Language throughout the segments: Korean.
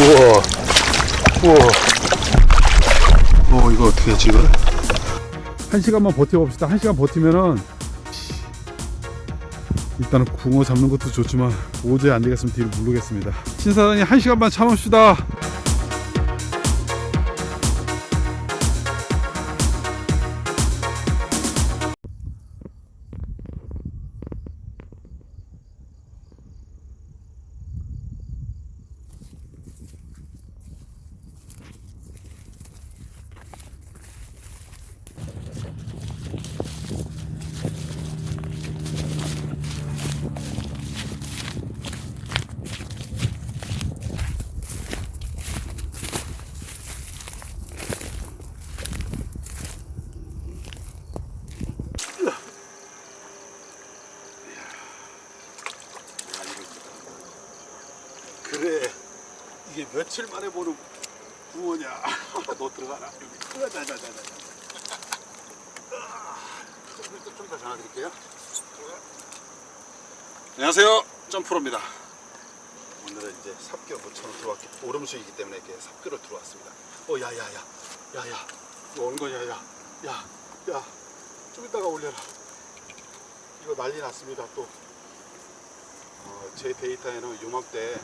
우와. 우와. 어, 이거 어떻게 이걸? 한 시간만 버텨봅시다. 한 시간 버티면은, 일단은 붕어 잡는 것도 좋지만, 도저히 안 되겠으면 뒤로 물르겠습니다. 신사장님, 한 시간만 참읍시다. 며칠 만에 보는 붕어냐. 너 들어가라. 여기. 자자자자. 좀더 전화 드릴게요. 안녕하세요. 점프로입니다. 오늘은 이제 삽교 모처럼 들어왔기 오름수이기 때문에 이렇게 삽교로 들어왔습니다. 어 야야야. 야야. 이거 오는 거냐 야야야 좀 이따가 올려라. 이거 난리 났습니다 또. 어, 제 데이터에는 요맘때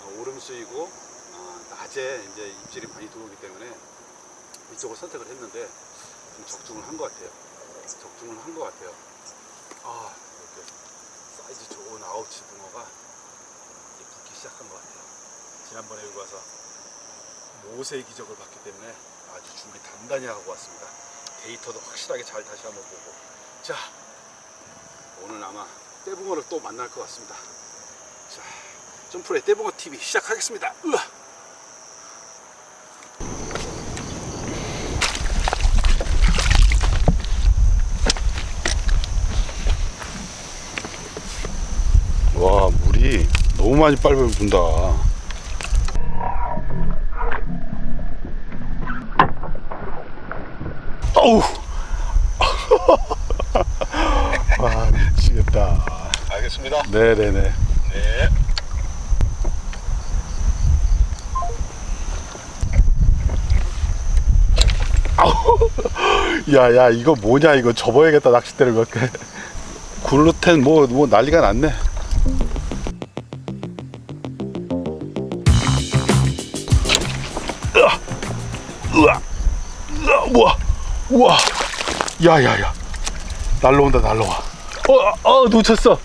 어, 오름 쓰이고 어, 낮에 이제 입질이 많이 들어오기 때문에 이쪽을 선택을 했는데 좀 적중을 한 것 같아요. 적중을 한 것 같아요. 아 이렇게 사이즈 좋은 아웃치 붕어가 이제 붙기 시작한 것 같아요. 지난번에 여기 와서 모세의 기적을 봤기 때문에 아주 준비 단단히 하고 왔습니다. 데이터도 확실하게 잘 다시 한번 보고 자 오늘 아마 떼붕어를 또 만날 것 같습니다. 자, 점프의 떼붕어 TV 시작하겠습니다. 으아! 와, 물이 너무 많이 빨빨 분다. 어우! 와, 미치겠다. 알겠습니다. 네네네. 네. 야야 이거 뭐냐 이거 접어야겠다 낚싯대를 몇 개. 글루텐 뭐뭐 난리가 났네. 우와, 우와, 야야야, 날라온다 날라와. 어, 어 놓쳤어.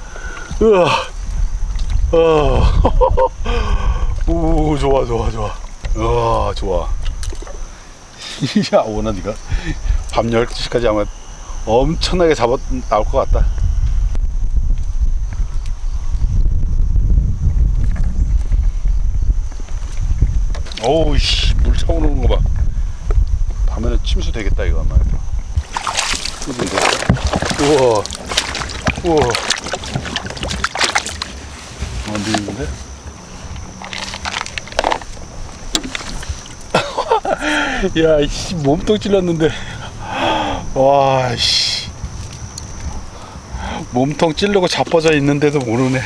으아, 어, 우 좋아 좋아 좋아. 으아 좋아. 야 오늘 니가 밤 12시까지 아마 엄청나게 잡아 나올 것 같다 어우 씨 물 차오르는 거봐 밤에는 침수 되겠다 이거 아마 우와 우와 안 되는데 야, 씨, 몸통 찔렀는데. 와, 씨. 몸통 찌르고 자빠져 있는데도 모르네.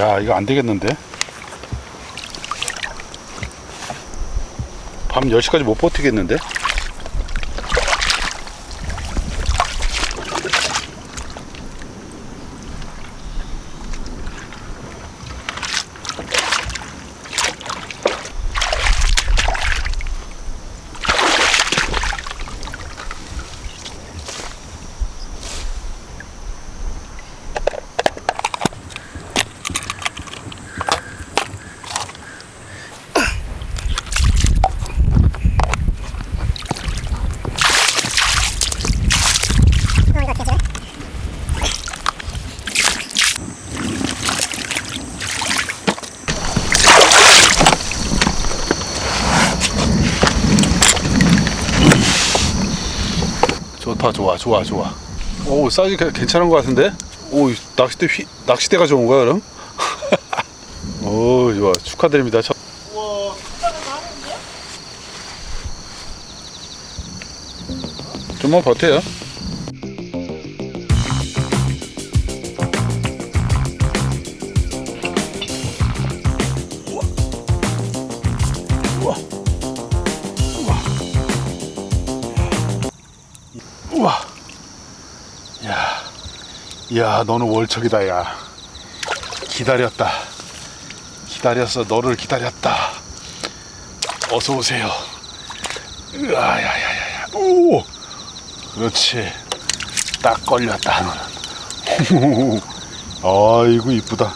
야, 이거 안 되겠는데? 밤 10시까지 못 버티겠는데? 좋다 좋아 좋아 좋아. 오 사이즈 괜- 괜찮은 것 같은데? 오 낚싯대 휘 낚싯대가 좋은 거야 그럼? 오 좋아. 축하드립니다. 첫- 우와. 좀만 버텨요 야 너는 월척이다 야. 기다렸다. 기다렸어 너를 기다렸다. 어서 오세요. 으아야야야야. 오! 그렇지. 딱 걸렸다 너는 아이고 이쁘다.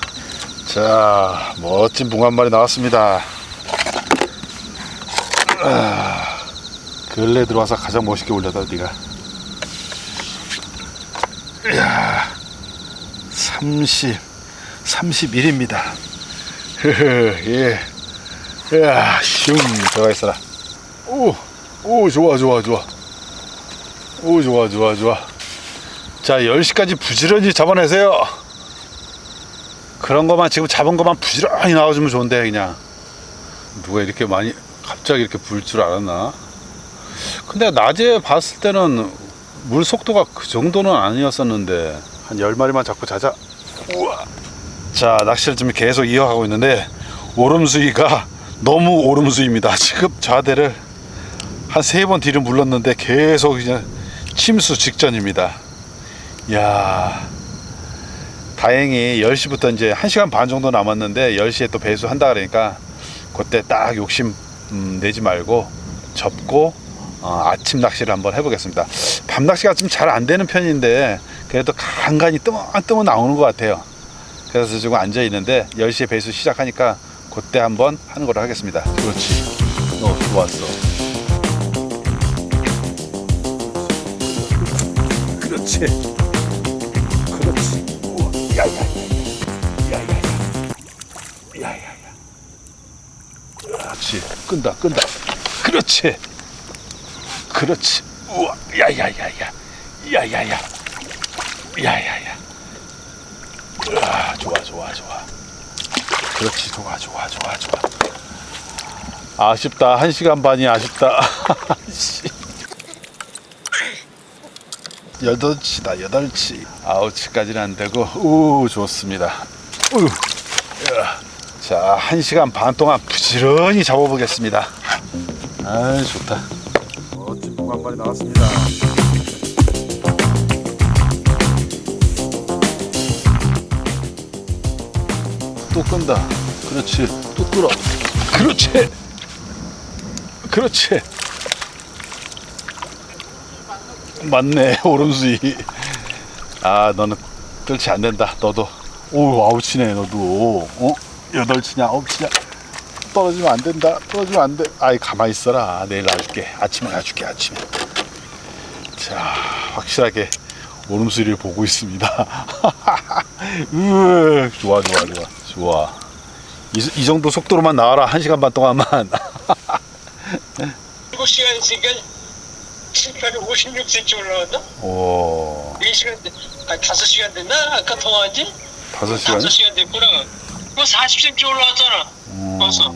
자 멋진 붕한 마리 나왔습니다. 아, 근래 들어와서 가장 멋있게 올렸다 네가. 야 30, 31입니다. 예. 야, 슝, 들어가 있어라. 오, 오, 좋아, 좋아, 좋아. 오, 좋아, 좋아, 좋아. 자, 10시까지 부지런히 잡아내세요. 그런 것만, 지금 잡은 것만 부지런히 나와주면 좋은데, 그냥. 누가 이렇게 많이, 갑자기 이렇게 불 줄 알았나? 근데 낮에 봤을 때는 물 속도가 그 정도는 아니었었는데 한 10마리만 잡고 자자. 우와. 자 낚시를 좀 계속 이어가고 있는데 오름수위가 너무 오름수위입니다. 지금 좌대를 한 세 번 뒤를 물렀는데 계속 그냥 침수 직전입니다. 야. 다행히 10시부터 이제 1시간 반 정도 남았는데 10시에 또 배수 한다 그러니까 그때 딱 욕심 음, 내지 말고 접고 어, 아침 낚시를 한번 해보겠습니다. 밤 낚시가 좀 잘 안 되는 편인데 그래도 간간히 뜨문뜨문 나오는 것 같아요. 그래서 지금 앉아 있는데 10시에 배수 시작하니까 그때 한번 하는 걸로 하겠습니다. 그렇지. 어, 좋았어. 그렇지. 그렇지. 우와. 야야 야. 야야 야. 야야야. 그렇지. 끈다, 끈다. 그렇지. 그렇지. 우와, 야야야야, 야야야, 야야야. 아, 좋아, 좋아, 좋아. 그렇지, 좋아, 좋아, 좋아, 좋아. 아쉽다. 한 시간 반이 아쉽다. 씨. 여덟 치다, 여덟 치. 아홉 치까지는 안 되고, 우, 좋습니다. 우, 야. 자, 한 시간 반 동안 부지런히 잡아보겠습니다. 아, 좋다. 멋진 붕한 마리 나왔습니다. 또 끈다. 그렇지. 또 끌어. 그렇지. 그렇지. 맞네. 오름수이. 아, 너는 뜰치 안 된다. 너도. 오, 아홉치네. 너도. 어? 여덟 치냐? 아홉 치냐? 떨어지면 안 된다. 떨어지면 안 돼. 아이 가만히 있어라. 내일 놔줄게. 아침에 놔줄게. 아침에. 자, 확실하게 오름수리를 보고 있습니다. 으, 좋아, 좋아, 좋아, 좋아. 이, 이 정도 속도로만 나와라. 한 시간 반 동안만. 7시간 있으니까 756cm 올라왔나? 오, 4시간, 됐- 아 5시간 됐나? 아까 통화한지? 다섯 시간. 5시간 됐구나. 뭐 40cm 올라왔잖아. 음, 벌써.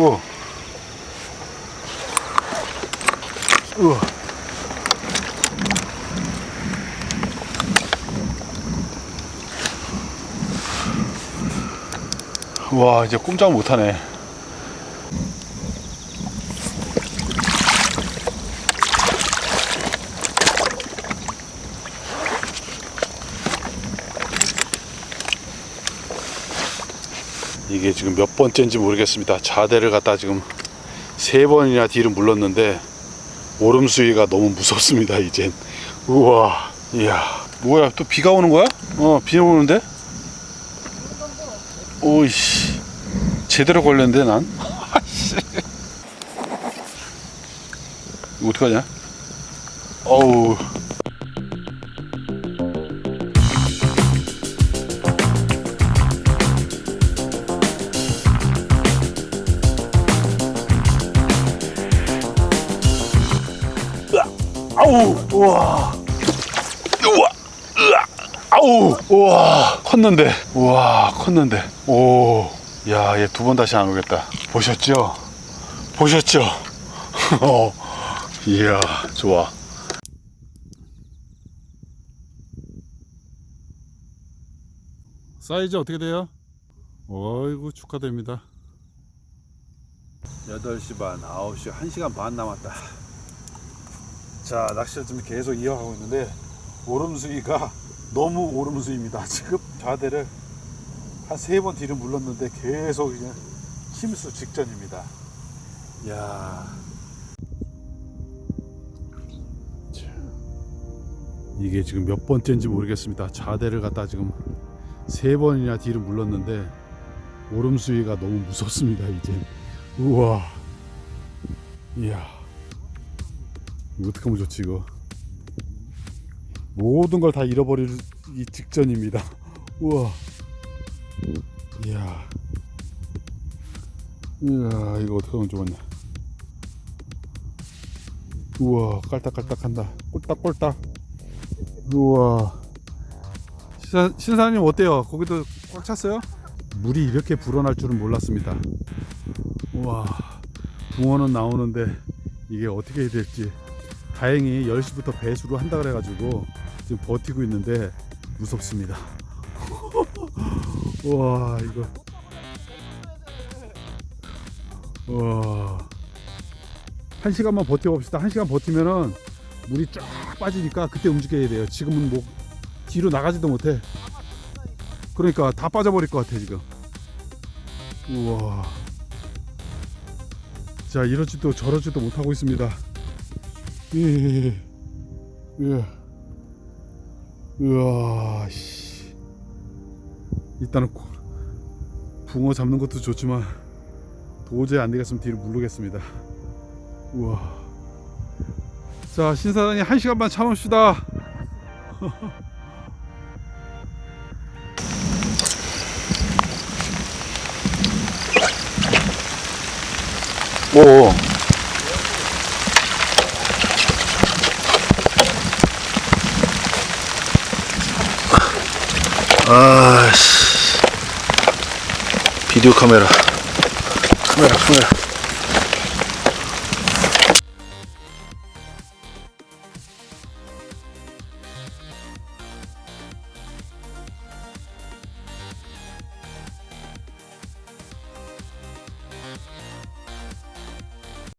오. 우. 와 이제 꼼짝 못하네. 이게 지금 몇 번째인지 모르겠습니다. 자대를 갖다 지금 세 번이나 뒤로 물렀는데 오름수위가 너무 무섭습니다. 이젠 우와 이야 뭐야 또 비가 오는 거야? 어 비 오는데? 오이씨 제대로 걸렸는데 난 아씨 이거 어떡하냐? 어우 아우, 우와. 우와, 으아, 아우, 우와. 컸는데, 우와, 컸는데. 오, 야, 얘 두 번 다시 안 오겠다. 보셨죠? 보셨죠? 어, 이야, 좋아. 사이즈 어떻게 돼요? 어이구, 축하드립니다. 8시 반, 9시, 1시간 반 남았다. 자, 낚시를 좀 계속 이어가고 있는데, 오름수위가 너무 오름수위입니다. 지금 좌대를 한 세 번 뒤로 물렀는데 계속 그냥 힘수 직전입니다. 야. 자, 이게 지금 몇 번째인지 모르겠습니다. 좌대를 갖다 지금 세 번이나 뒤로 물렀는데 오름 수위가 너무 무섭습니다. 이제 우와, 이야, 이거 어떻게 하면 좋지 이거? 모든 걸 다 잃어버리기 직전입니다. 우와, 이야. 이야 이거 어떻게 하면 좋았냐. 우와 깔딱깔딱한다. 꼴딱꼴딱. 우와. 신사, 신사님 어때요? 거기도 꽉 찼어요? 물이 이렇게 불어날 줄은 몰랐습니다. 우와. 붕어는 나오는데 이게 어떻게 해야 될지 다행히 10시부터 배수로 한다 그래가지고 지금 버티고 있는데 무섭습니다 우와 이거 와. 한 시간만 버텨봅시다. 한 시간 버티면은 물이 쫙 빠지니까 그때 움직여야 돼요. 지금은 뭐 뒤로 나가지도 못해. 그러니까 다 빠져버릴 것 같아 지금. 우와. 자 이러지도 저러지도 못하고 있습니다. 예. 예. 우와. 씨. 일단은 고- 붕어 잡는 것도 좋지만 도저히 안 되겠으면 뒤로 물르겠습니다. 우와. 자, 신사장님 한 시간만 참읍시다. 오. 아씨. 비디오 카메라. 카메라, 카메라.